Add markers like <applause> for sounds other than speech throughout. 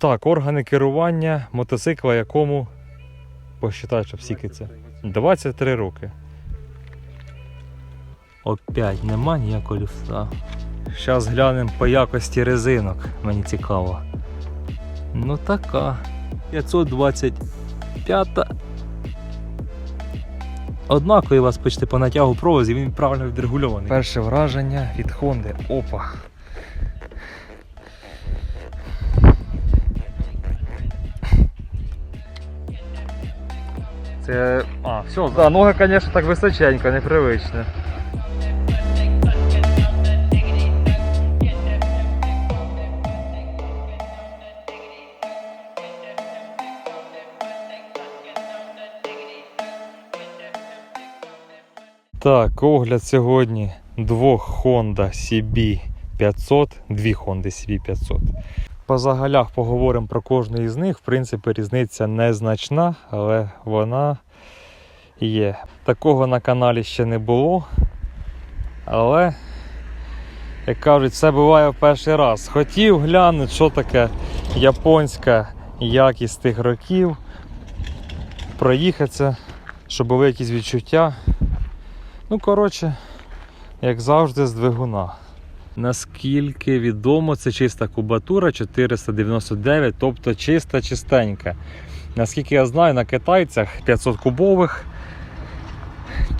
Так, органи керування мотоцикла, якому посчитай, щоб скільки це. 23 роки. Опять нема ніякого люфта. Зараз глянемо по якості резинок. Мені цікаво. Ну така. 525. Однаково у вас почти по натягу провозі, він правильно відрегульований. Перше враження від Honda. Опа. Це. А, все, да, ноги, звісно, так височенько, непривично. Так, огляд сьогодні двох Honda CB 500, дві Honda CB 500. По загалях поговоримо про кожну із них. В принципі, різниця незначна, але вона є. Такого на каналі ще не було. Але, як кажуть, все буває в перший раз. Хотів глянути, що таке японська якість тих років. Проїхатися, щоб були якісь відчуття. Ну, коротше, як завжди, з двигуна. Наскільки відомо, це чиста кубатура 499, тобто чиста чистенька. Наскільки я знаю, на китайцях 500 кубових.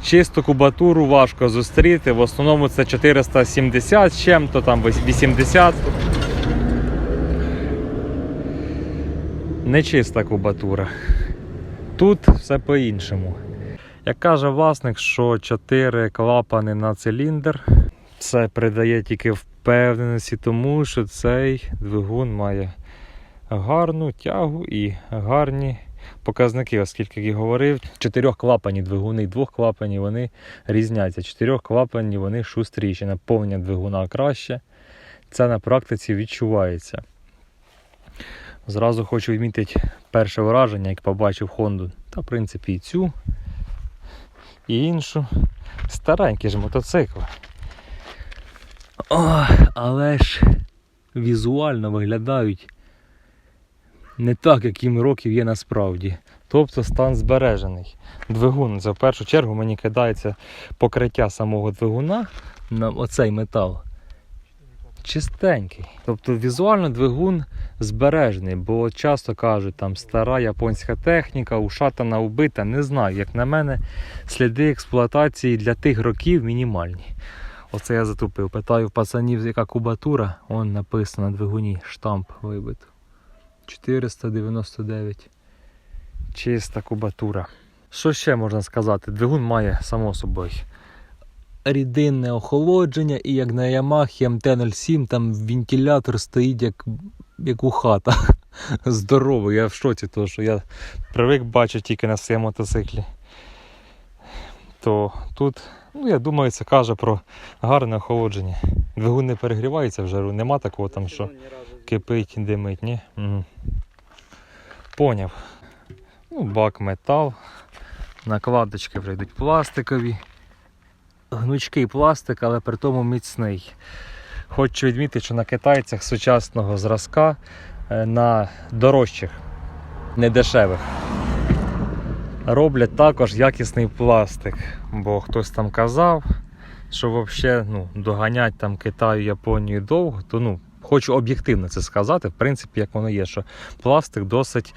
Чисту кубатуру важко зустріти. В основному це 470 з чим-то, там 80. Нечиста кубатура. Тут все по-іншому. Як каже власник, що 4 клапани на циліндр. Це придає тільки впевненості, тому що цей двигун має гарну тягу і гарні показники, оскільки як я говорив, чотирьох клапанів двигуни і двох клапанів вони різняться. Чотирьох клапанів вони шустріші, наповнення двигуна краще. Це на практиці відчувається. Зразу хочу відмітити перше враження, як побачив Хонду, та в принципі і цю, і іншу. Старенькі ж мотоцикли. О, але ж візуально виглядають не так, як їм років є насправді. Тобто стан збережений. Двигун, це в першу чергу мені кидається покриття самого двигуна на оцей метал. Чистенький. Тобто візуально двигун збережений, бо часто кажуть, там стара японська техніка, ушатана, убита. Не знаю, як на мене, сліди експлуатації для тих років мінімальні. Оце я затупив. Питаю в пацанів, яка кубатура. Он написано на двигуні, штамп вибит. 499. Чиста кубатура. Що ще можна сказати? Двигун має само собою рідинне охолодження, і як на Yamaha MT-07 там вентилятор стоїть як, як у хата. <laughs> Здоровий, я в шоці, тому що я привик бачити тільки на своєму мотоциклі. То тут, ну я думаю, це каже про гарне охолодження. Двигун не перегрівається в жару, нема такого там, що кипить, димить, ні? Угу. Поняв. Ну, бак метал. Накладочки вже йдуть пластикові. Гнучкий пластик, але при тому міцний. Хочу відмітити, що на китайцях сучасного зразка е, на дорожчих, недешевих, роблять також якісний пластик. Бо хтось там казав, що взагалі ну, доганять там Китаю, Японію довго, то ну, хочу об'єктивно це сказати, в принципі, як воно є, що пластик досить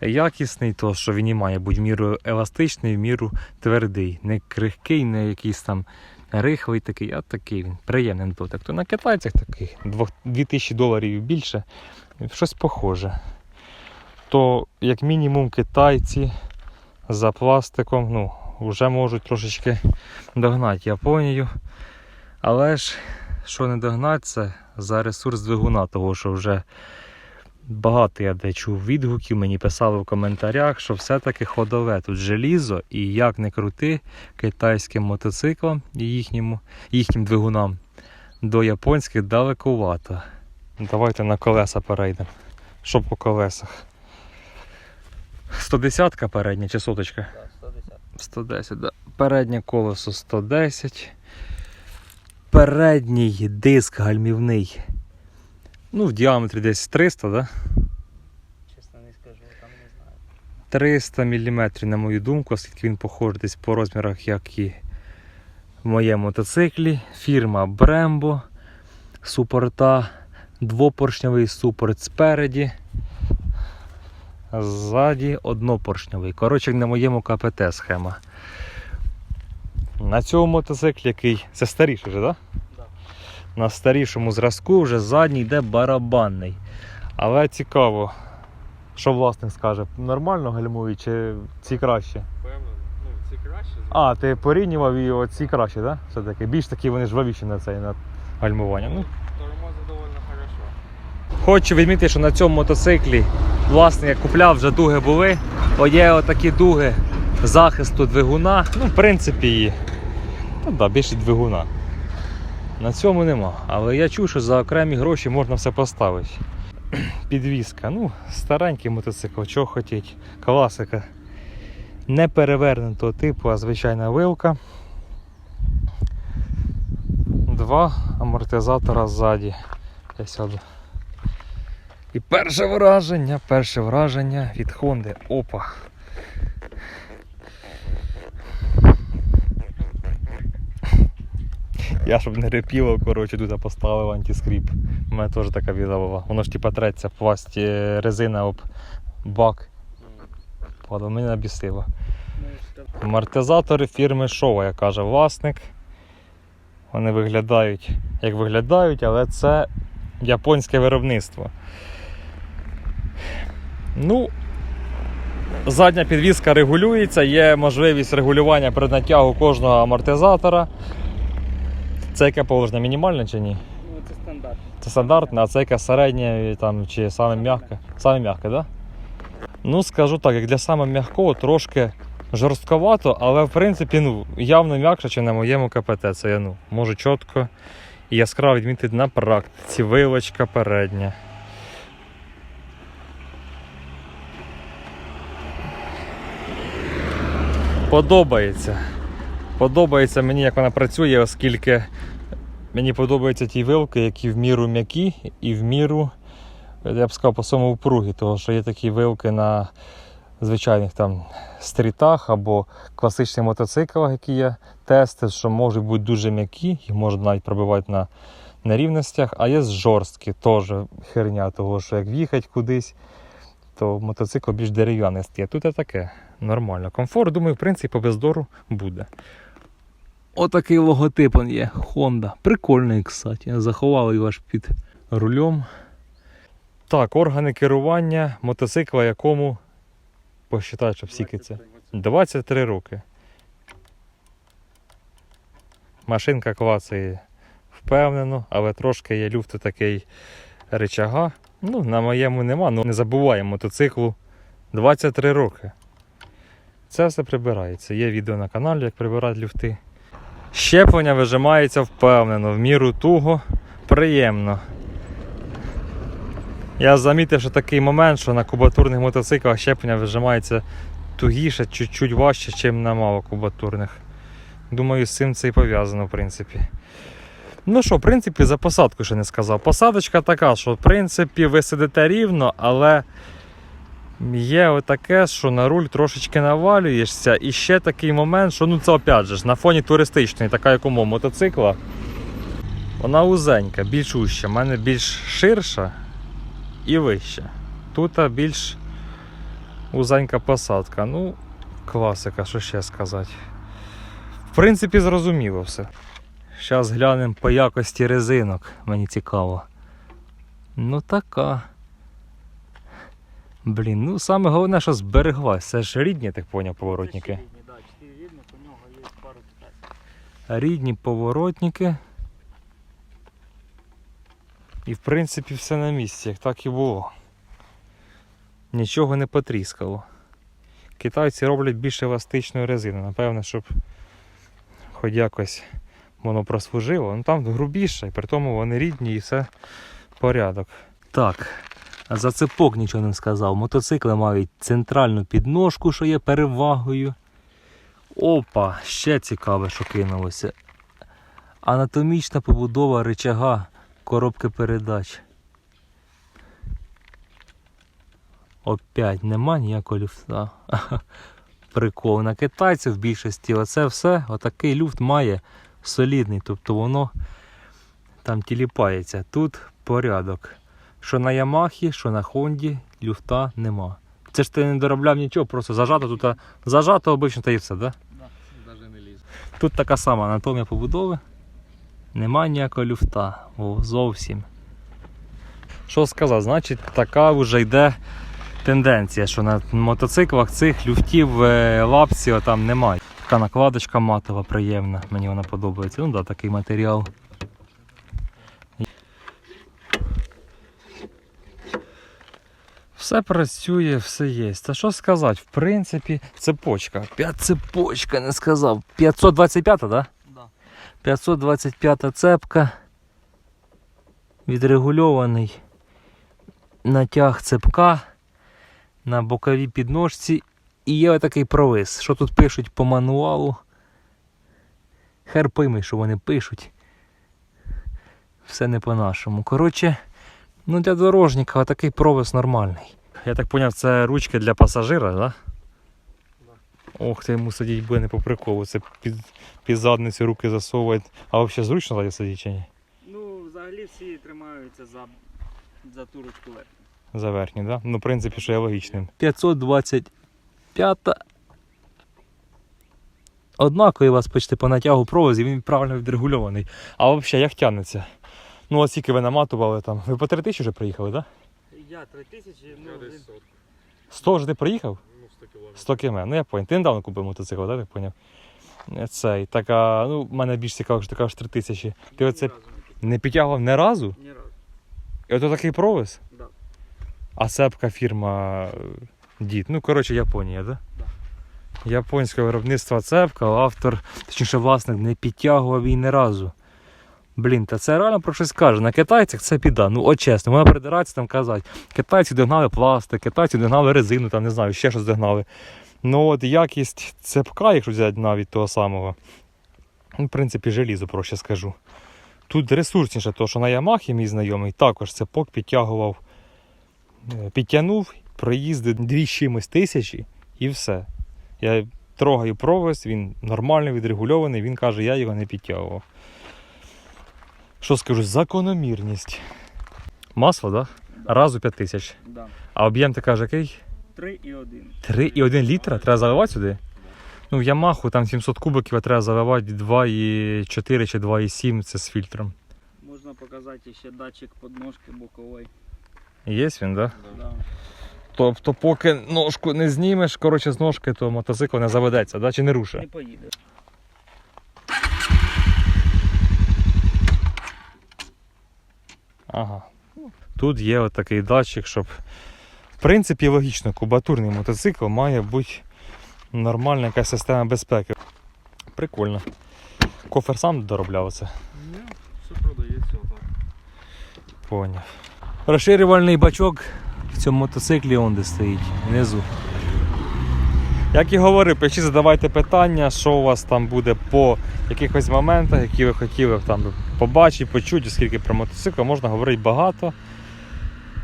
якісний, то що він і має бути в міру еластичний, міру твердий, не крихкий, не якийсь там рихлий такий, а такий він приємний дотик. То на китайцях такий 2000 доларів більше, щось похоже. То, як мінімум, китайці за пластиком ну, вже можуть трошечки догнати Японію. Але ж, що не догнати, це за ресурс двигуна, того що вже багато я де чув відгуків, мені писали в коментарях, що все-таки ходове тут желізо і як не крути китайським мотоциклам і їхньому, їхнім двигунам до японських далекувато. Давайте на колеса перейдемо. Що по колесах? 110 передня чи соточка? 110, да. Переднє колесо 110. Передній диск гальмівний. Ну, в діаметрі десь 300, да? 300 мм, на мою думку, оскільки він похожий десь по розмірах, як і в моєму мотоциклі. Фірма Brembo. Супорта. Двопоршневий супорт спереді. Ззаді однопоршневий. Коротше, на моєму КПТ схема. На цьому мотоциклі, який. Це старіший вже, так? Да. На старішому зразку вже задній йде барабанний. Але цікаво, що власник скаже, нормально гальмують чи ці краще? Певно, ну ці краще. А, ти порівнював і оці краще, так? Да? Все-таки більш такі вони жвавіші на цей на гальмування. Ну, Тормоза доволі хорошо. Хочу відмітити, що на цьому мотоциклі власне я купляв, вже дуги були. Є отакі дуги захисту двигуна. Ну, в принципі, та да, більше двигуна. На цьому нема. Але я чув, що за окремі гроші можна все поставити. <clears throat> Підвізка. Ну, старенький мотоцикл, чого хотіть. Класика. Не перевернутого типу, а звичайна вилка. Два амортизатора ззаді. Я сяду. І перше враження, перше враження від Honda. Опа. Я щоб не репіло, коротше, тут поставив антискріп. У мене теж така біда. Воно ж типа треться пласті резина об бак. Падало, мені набісило. Амортизатори фірми Шова, як каже власник. Вони виглядають, як виглядають, але це японське виробництво. Ну, задня підвізка регулюється, є можливість регулювання при натягу кожного амортизатора. Це яке положення мінімальне чи ні? Ну це стандарт. Це стандартне, а це яке середнє там, чи саме м'яке? Саме м'яке, так? Да? Ну, скажу так, як для саме м'якого трошки жорстковато, але в принципі ну, явно м'якше, ніж на моєму КПТ. Це я ну, можу чітко і яскраво відмітити на практиці. Вилочка передня. Подобається. Подобається мені, як вона працює, оскільки мені подобаються ті вилки, які в міру м'які і в міру, я б сказав, по своєму упругі, тому що є такі вилки на звичайних там стрітах або класичних мотоциклах, які я тестив, що можуть бути дуже м'які, їх можна навіть пробивати на нерівностях, а є жорсткі, теж херня, того що як в'їхати кудись, то мотоцикл більш дерев'яний стає. Тут і таке нормально. Комфорт, думаю, в принципі, без дору буде. Отакий логотип он є. Honda. Прикольний, кстати. Заховали його аж під рулем. Так, органи керування мотоцикла, якому посчитай, що всі це. 23 роки. Машинка клацає впевнено, але трошки є люфт такий речага. Ну, на моєму нема, ну не забуваємо мотоциклу 23 роки. Це все прибирається. Є відео на каналі, як прибирати люфти. Щеплення вижимається впевнено, в міру туго, приємно. Я замітив, що такий момент, що на кубатурних мотоциклах щеплення вижимається тугіше, чуть-чуть важче, ніж на малокубатурних. Думаю, з цим це і пов'язано, в принципі. Ну що, в принципі, за посадку ще не сказав. Посадочка така, що в принципі ви сидите рівно, але є отаке, що на руль трошечки навалюєшся. І ще такий момент, що ну це опять же на фоні туристичної, така як у мотоцикла. Вона узенька, більш уща. У мене більш ширша і вища. Тут більш узенька посадка. Ну, класика, що ще сказати. В принципі, зрозуміло все. Зараз глянемо по якості резинок. Мені цікаво. Ну така. Блін, ну саме головне, що збереглась. Це ж рідні, я так поняв, поворотники. Це ще рідні, да, чотири рідних, у нього є пару китайських. Рідні поворотники. І в принципі все на місці, як так і було. Нічого не потріскало. Китайці роблять більш еластичну резину, напевно, щоб хоч якось воно прослужило. Ну там грубіше, і при тому вони рідні і все порядок. Так, за цепок нічого не сказав. Мотоцикли мають центральну підножку, що є перевагою. Опа, ще цікаве, що кинулося. Анатомічна побудова рычага коробки передач. Опять нема ніякого люфта. <laughs> Прикол. На китайців в більшості оце все, отакий люфт має солідний. Тобто воно там тіліпається. Тут порядок. Що на Ямахі, що на Хонді, люфта нема. Це ж ти не доробляв нічого, просто зажато тут а, зажато обично та і все, да? Тут така сама анатомія побудови. Нема ніякого люфта. О, зовсім. Що сказати, значить, така вже йде тенденція, що на мотоциклах цих люфтів е, лапці там немає. Така накладочка матова, приємна, мені вона подобається. Ну так, да, такий матеріал. Все працює, все є. Та що сказати, в принципі, цепочка. П'ять цепочка, не сказав. 525, так? Да? Да. 525 цепка. Відрегульований натяг цепка на боковій підножці. І є отакий провис. Що тут пишуть по мануалу? Хер пойми, що вони пишуть. Все не по-нашому. Коротше, ну для дорожника отакий провис нормальний. Я так зрозумів, це ручки для пасажира, так? Да? Ох, ти йому сидіть буде не по приколу. Це під, під задницю руки засовують. А взагалі зручно ззаді сидіти чи ні? Ну, взагалі всі тримаються за, за ту ручку верхню. За верхній, да? Ну, в принципі, що є логічним. 525. Однаково у вас почти по натягу провозі, він правильно відрегульований. А взагалі як тягнеться? Ну, от скільки ви наматували там. Ви по 3 тисячі вже приїхали, так? Да? Я 3000, ну, він... 100 вже ти приїхав? Ну, 100 кілометрів. 100 км. Ну я понял. Ти недавно купив мотоцикл, так? Так поняв? Цей. Так, а, ну, мене більш цікаво, що ти кажеш 3 тисячі. Ти оце Ні разу не підтягував ні разу? Ні разу. І ото такий провис? Да. А цепка фірма е, Дід. Ну, коротше, Японія, да? Да. Японського виробництва цепка, автор, точніше власник, не підтягував її ні разу. Блін, та це реально про щось каже. На китайцях це біда. Ну, от чесно, вона придирається там казати. Китайці догнали пластик, китайці догнали резину, там не знаю, ще щось догнали. Ну от якість цепка, якщо взяти навіть того самого, ну, в принципі, желізо проще скажу. Тут ресурсніше, тому що на Ямахі мій знайомий також цепок підтягував, е, підтягнув, проїздив дві чимось тисячі і все. Я трогаю провис, він нормальний, відрегульований, він каже, я його не підтягував. Що скажу, закономірність. Масло, так? Да? Разу 5 тисяч. Да. А об'єм ти кажеш, який? 3,1. 3,1 літра треба заливати сюди? Ну, в Ямаху там 700 кубиків, а треба заливати 2,4 чи 2,7 це з фільтром. Можна показати ще датчик подножки бокової. Є він, так? Да? Да. Тобто, поки ножку не знімеш, коротше, з ножки, то мотоцикл не заведеться, да? чи не Не рушить? поїде. Ага. Тут є отакий датчик, щоб. В принципі, логічно, кубатурний мотоцикл має бути нормальна якась система безпеки. Прикольно. Кофер сам доробляв це. Ні, все продається отак. Поняв. Розширювальний бачок в цьому мотоциклі он де стоїть, внизу. Як і говорив, пишіть, задавайте питання, що у вас там буде по якихось моментах, які ви хотіли там побачити, почути, оскільки про мотоцикл можна говорити багато.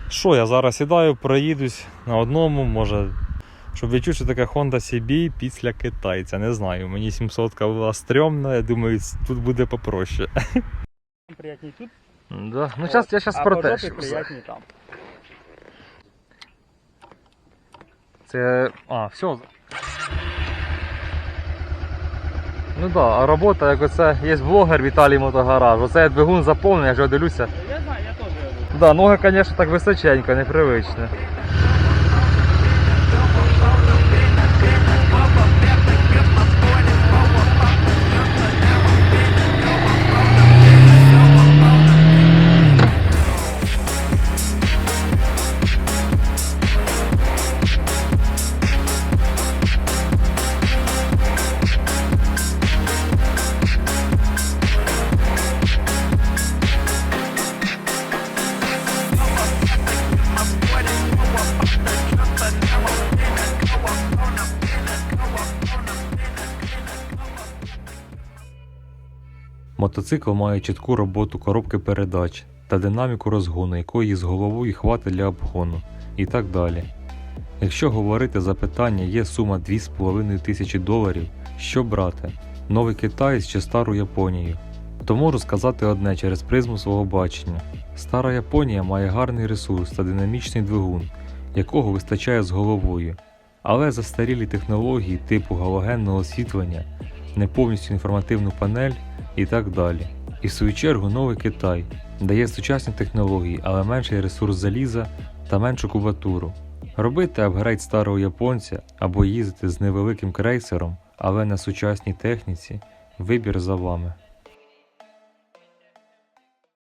Що я зараз сідаю, проїдусь на одному, може, щоб відчути, що таке Honda CB після китайця. Не знаю. Мені 700 була стрьомна, я думаю, тут буде попроще. Приятні тут, Да. Ну, зараз я зараз а про по те. там. Це. А, все. Ну да, а робота, як оце є блогер Віталій Мотогараж. Оце я двигун заповнений, я вже дивлюся. Я знаю, я теж. Да, ноги, звісно, так височенько, непривично. Мотоцикл має чітку роботу коробки передач та динаміку розгону, якої з головою хватить для обгону і так далі. Якщо говорити за питання, є сума 2,5 тисячі доларів, що брати? Новий Китай чи стару Японію? То можу сказати одне через призму свого бачення. Стара Японія має гарний ресурс та динамічний двигун, якого вистачає з головою, але застарілі технології типу галогенного освітлення, не повністю інформативну панель і так далі. І в свою чергу новий Китай дає сучасні технології, але менший ресурс заліза та меншу кубатуру. Робити апгрейд старого японця або їздити з невеликим крейсером, але на сучасній техніці вибір за вами.